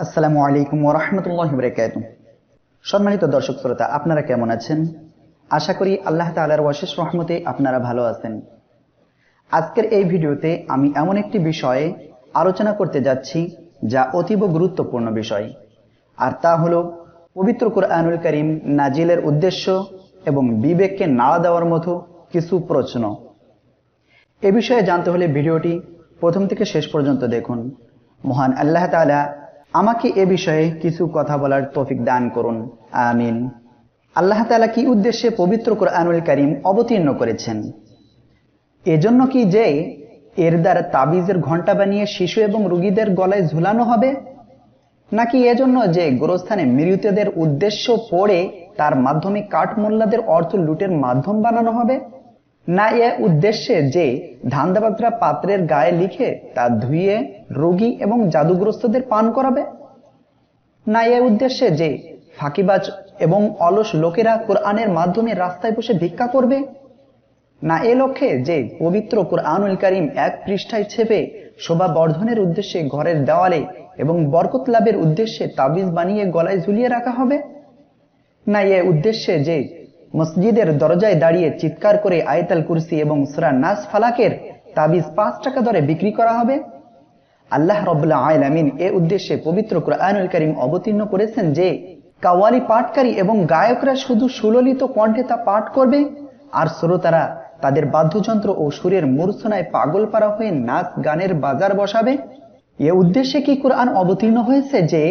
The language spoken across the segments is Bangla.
আসসালামু আলাইকুম ওরহমতুল্লাহ বরকাত সম্মানিত দর্শক শ্রোতা, আপনারা কেমন আছেন? আশা করি আল্লাহ তালার অশেষ রহমতে আপনারা ভালো আছেন। আজকের এই ভিডিওতে আমি এমন একটি বিষয়ে আলোচনা করতে যাচ্ছি যা অতীব গুরুত্বপূর্ণ বিষয়, আর তা হল পবিত্র কোরআনুল করিম নাজিলের উদ্দেশ্য এবং বিবেককে নাড়া দেওয়ার মতো কিছু প্রশ্ন। এ বিষয়ে জানতে হলে ভিডিওটি প্রথম থেকে শেষ পর্যন্ত দেখুন। মহান আল্লাহ তাআলা আমাকে এ বিষয়ে কিছু কথা বলার তৌফিক দান করুন। আমিন। আল্লাহ তাআলা কি উদ্দেশ্যে পবিত্র কোরআনুল করিম অবতীর্ণ করেছেন? এজন্য কি যে এর দ্বারা তাবিজের ঘণ্টা বানিয়ে শিশু এবং রুগীদের গলায় ঝুলানো হবে? নাকি এজন্য যে গোরস্থানে মৃতদের উদ্দেশ্য পড়ে তার মাধ্যমে কাঠমোল্লাদের অর্থ লুটের মাধ্যম বানানো হবে? না এ উদ্দেশ্যে যে ধান্দাবাজরা পাত্রের গায়ে লিখে তা ধুয়ে রোগী এবং জাদুগ্রস্তদের পান করাবে? না এ উদ্দেশ্যে যে ফাঁকিবাজ এবং অলস লোকেরা কোরআনের মাধ্যমে রাস্তায় বসে ভিক্ষা করবে? না এ লক্ষ্যে যে পবিত্র কোরআনুল করিম এক পৃষ্ঠায় ছেপে শোভা বর্ধনের উদ্দেশ্যে ঘরের দেওয়ালে এবং বরকত লাভের উদ্দেশ্যে তাবিজ বানিয়ে গলায় ঝুলিয়ে রাখা হবে? না এ উদ্দেশ্যে যে মসজিদের দরজায় দাঁড়িয়ে চিৎকার করে আয়তাল কুরসি এবং সুরা নাস ফালাকের তাবিজ পাঁচ টাকা দরে বিক্রি করা হবে? আল্লাহ রবুল্লাহ আমিন এ উদ্দেশ্যে পবিত্র কোরআনুল করিম অবতীর্ণ করেছেন যে, কাওয়ালি পাঠকারী এবং গায়করা শুধু সুললিত কণ্ঠে তা পাঠ করবে, আর শ্রোতারা তাদের বাদ্যযন্ত্র ও সুরের মূর্ছনায় পাগল পারা হয়ে নাচ গানের বাজার বসাবে? এ উদ্দেশ্যে কি কোরআন অবতীর্ণ হয়েছে যে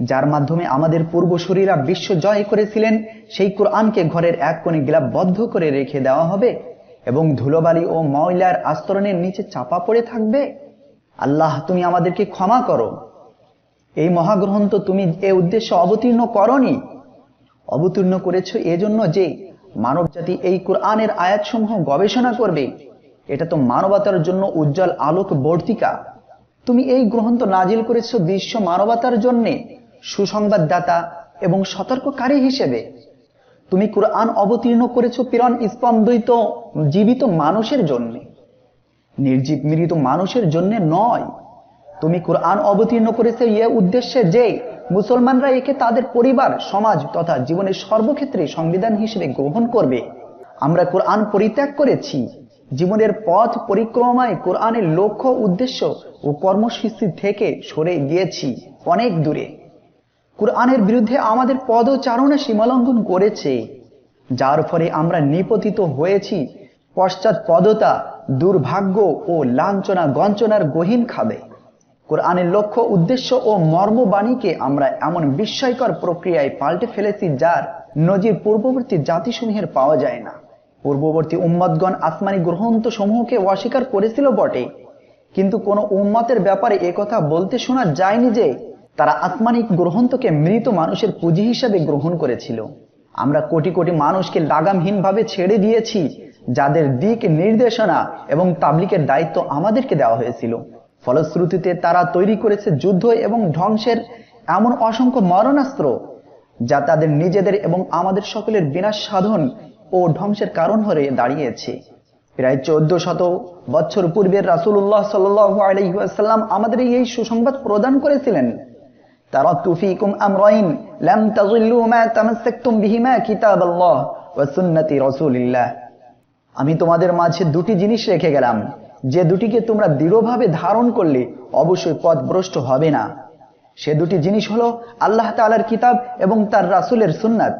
যার মাধ্যমে আমাদের পূর্বসূরীরা বিশ্ব জয় করেছিলেন, সেই কোরআনকে ঘরের এক কোণে গিলাবদ্ধ করে রেখে দেওয়া হবে এবং ধুলোবালি ও ময়লার আস্তরণের নিচে চাপা পড়ে থাকবে। আল্লাহ, তুমি আমাদেরকে ক্ষমা করো। এই মহাগ্রন্থ তুমি এ উদ্দেশ্যে অবতীর্ণ করনি। অবতীর্ণ করেছ এজন্য যে মানব জাতি এই কোরআনের আয়াতসমূহ গবেষণা করবে। এটা তো মানবতার জন্য উজ্জ্বল আলোক বর্তিকা তুমি এই গ্রন্থ নাজিল করেছ বিশ্ব মানবতার জন্যে। সুসংবাদদাতা এবং সতর্ককারী হিসেবে। তুমি কোরআন অবতীর্ণ করেছ প্রেরণ স্পন্দিত জীবিত মানুষের জন্য। নির্জীব মৃত মানুষের জন্য নয়। তুমি কোরআন অবতীর্ণ করেছে ইয়ে উদ্দেশ্যে যে মুসলমানরা একে তাদের পরিবার, সমাজ তথা জীবনের সর্বক্ষেত্রে সংবিধান হিসেবে গ্রহণ করবে। আমরা কোরআন পরিত্যাগ করেছি। জীবনের পথ পরিক্রমায় কোরআনের লক্ষ্য, উদ্দেশ্য ও কর্মসূচি থেকে সরে গিয়েছি অনেক দূরে। কোরআনের বিরুদ্ধে আমাদের পদচারণে সীমালঙ্ঘন করেছে। যার ফলে আমরা নিপতিত হয়েছি। পশ্চাৎ পদতা, দুর্ভাগ্য ও লাঞ্ছনা গঞ্চনার গহীন খাবে। কোরআনের লক্ষ্য, উদ্দেশ্য ও মর্মবাণীকে আমরা এমন বিস্ময়কর প্রক্রিয়ায় পাল্টে ফেলেছি যার নজির পূর্ববর্তী জাতিসমূহের পাওয়া যায় না। পূর্ববর্তী উম্মতগণ আসমানি গ্রন্থ সমূহকে অস্বীকার করেছিল বটে। কিন্তু কোন উম্মতের ব্যাপারে একথা বলতে শোনা যায়নি যে তারা আত্মানিক গ্রন্থকে মৃত মানুষের পুঁজি হিসাবে গ্রহণ করেছিল। আমরা কোটি কোটি মানুষকে লাগামহীনভাবে ছেড়ে দিয়েছি, যাদের দিক নির্দেশনা এবং তাবলিকের দায়িত্ব আমাদেরকে দেওয়া হয়েছিল। ফলশ্রুতিতে তারা তৈরি করেছে যুদ্ধ এবং ধ্বংসের এমন অসংখ্য মরণাস্ত্র, যা তাদের নিজেদের এবং আমাদের সকলের বিনাশ সাধন ও ধ্বংসের কারণ হয়ে দাঁড়িয়েছে। প্রায় চোদ্দ শত বছর পূর্বের রাসুল্লাহ সাল্লাম আমাদের এই সুসংবাদ প্রদান করেছিলেন। তারাকতু ফীকুম আমরাইন, লাম তাযিল্লু মা তামাসসাকতুম বিহিমা কিতাবাল্লাহ ওয়া সুন্নতি রাসূলিল্লাহ। আমি তোমাদের মাঝে দুটি জিনিস রেখে গেলাম। যে দুটিকে তোমরা দৃঢ়ভাবে ধারণ করলে অবশ্যই পথভ্রষ্ট হবে না। সে দুটি জিনিস হলো আল্লাহ তাআলার কিতাব এবং তার রাসূলের সুন্নাত।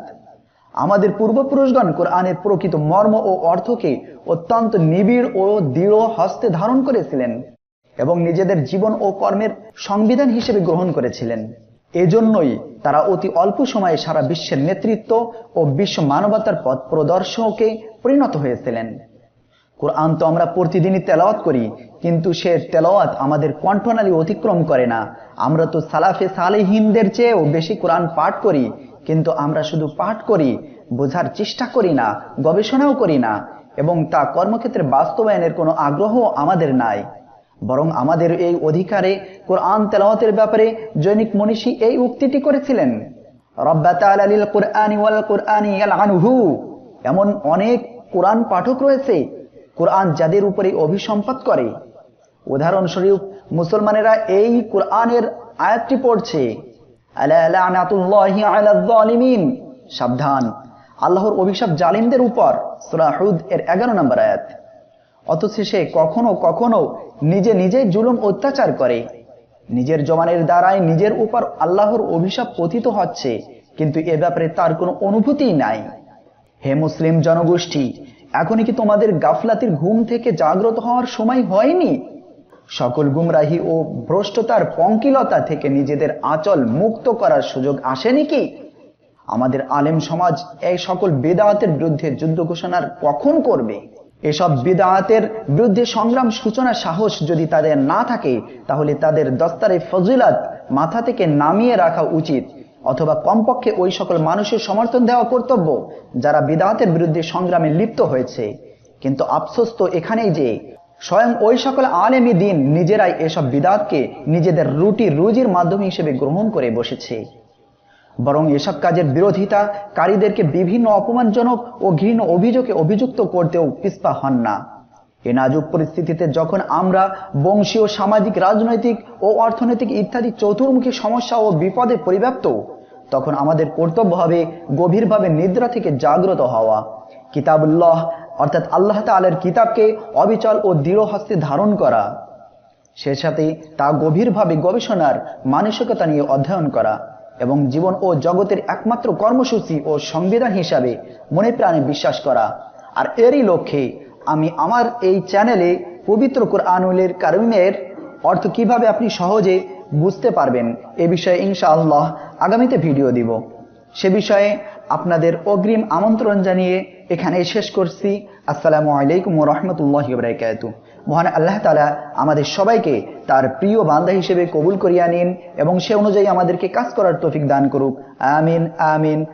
আমাদের পূর্বপুরুষগণ কোরআনের প্রকৃত মর্ম ও অর্থকে অত্যন্ত নিবিড় ও দৃঢ় হস্তে ধারণ করেছিলেন। এবং নিজেদের জীবন ও কর্মের সংবিধান হিসেবে গ্রহণ করেছিলেন। এজন্যই তারা অতি অল্প সময়ে সারা বিশ্বের নেতৃত্ব ও বিশ্ব মানবতার পথ প্রদর্শকে পরিণত হয়েছিলেন। কোরআন তো আমরা প্রতিদিনই তেলাওয়াত করি, কিন্তু সে তেলাওয়াত আমাদের কণ্ঠনালী অতিক্রম করে না। আমরা তো সালাফে সালেহিনদের চেয়েও বেশি কোরআন পাঠ করি, কিন্তু আমরা শুধু পাঠ করি, বোঝার চেষ্টা করি না, গবেষণাও করি না, এবং তা কর্মক্ষেত্রে বাস্তবায়নের কোনো আগ্রহ আমাদের নাই। বরং আমাদের এই অধিকারে কোরআন তেলাওয়াতের ব্যাপারে জৈনিক মনীষী এই উক্তিটি করেছিলেন এমন অনেক কোরআন পাঠক রয়েছে, কোরআন যাদের উপরে অভিসম্পাত করে। উদাহরণস্বরূপ, মুসলমানেরা এই কোরআনের আয়াতটি পড়ছে সাবধান, আল্লাহর অভিশাপ জালিমদের উপর, সূরা হুদ এর 11 নম্বর আয়াত। অথচ সে কখনো কখনো নিজে নিজে জুলুম অত্যাচার করে। নিজের জমানের দ্বারাই নিজের উপর আল্লাহর অভিশাপ পতিত হচ্ছে, কিন্তু এ ব্যাপারে তার কোনো অনুভূতিই নাই। হে মুসলিম জনগোষ্ঠী, এখনই কি তোমাদের গাফলাতির ঘুম থেকে জাগ্রত হওয়ার সময় হয়নি? সকল গুমরাহি ও ভ্রষ্টতার পঙ্কিলতা থেকে নিজেদের আঁচল মুক্ত করার সুযোগ আসেনি কি? আমাদের আলেম সমাজ এই সকল বেদাতের বিরুদ্ধে যুদ্ধ ঘোষণার কখন করবে? এসব বিদায়াতের বিরুদ্ধে সংগ্রাম, সূচনা, সাহস যদি তাদের না থাকে, তাহলে তাদের দস্তারে ফজিলাত মাথা থেকে নামিয়ে রাখা উচিত। অথবা কমপক্ষে ওই সকল মানুষের সমর্থন দেওয়া কর্তব্য, যারা বিদাতের বিরুদ্ধে সংগ্রামে লিপ্ত হয়েছে। কিন্তু আফসোস তো এখানেই যে, স্বয়ং ওই সকল আলেমী দিন নিজেরাই এসব বিদাতকে নিজেদের রুটি রুজির মাধ্যম হিসেবে গ্রহণ করে বসেছে। বরং এসব কাজের বিরোধিতা কারীদেরকে বিভিন্ন অপমানজনক ও ঘৃণ অভিযোগে অভিযুক্ত করতেও পিস্পা হন না। এ নাজুক পরিস্থিতিতে যখন আমরা বংশীয়, সামাজিক, রাজনৈতিক ও অর্থনৈতিক ইত্যাদি চতুর্মুখী সমস্যা ও বিপদে পরিব্যাপ্ত, তখন আমাদের কর্তব্য হবে গভীরভাবে নিদ্রা থেকে জাগ্রত হওয়া। কিতাবুল্লাহ, অর্থাৎ আল্লাহ তালের কিতাবকে অবিচল ও দৃঢ় হস্তে ধারণ করা। সে সাথে তা গভীরভাবে গবেষণার মানসিকতা নিয়ে অধ্যয়ন করা। এবং জীবন ও জগতের একমাত্র কর্মসূচি ও সংবিধান হিসাবে মনে প্রাণে বিশ্বাস করা। আর এরই লক্ষ্যে আমি আমার এই চ্যানেলে পবিত্র কোরআনুলের কারণের অর্থ কীভাবে আপনি সহজে বুঝতে পারবেন এ বিষয়ে ইনশাআল্লাহ আগামীতে ভিডিও দিব। সে বিষয়ে আপনাদের অগ্রিম আমন্ত্রণ জানিয়ে এখানে শেষ করছি। আসসালামু আলাইকুম রহমতুল্লাহ বরাকাত মহান আল্লাহ তালা আমাদের সবাইকে তার প্রিয় বান্দা হিসেবে কবুল করিয়া নিন এবং সে অনুযায়ী আমাদেরকে কাজ করার তৌফিক দান করুক। আমিন আমিন।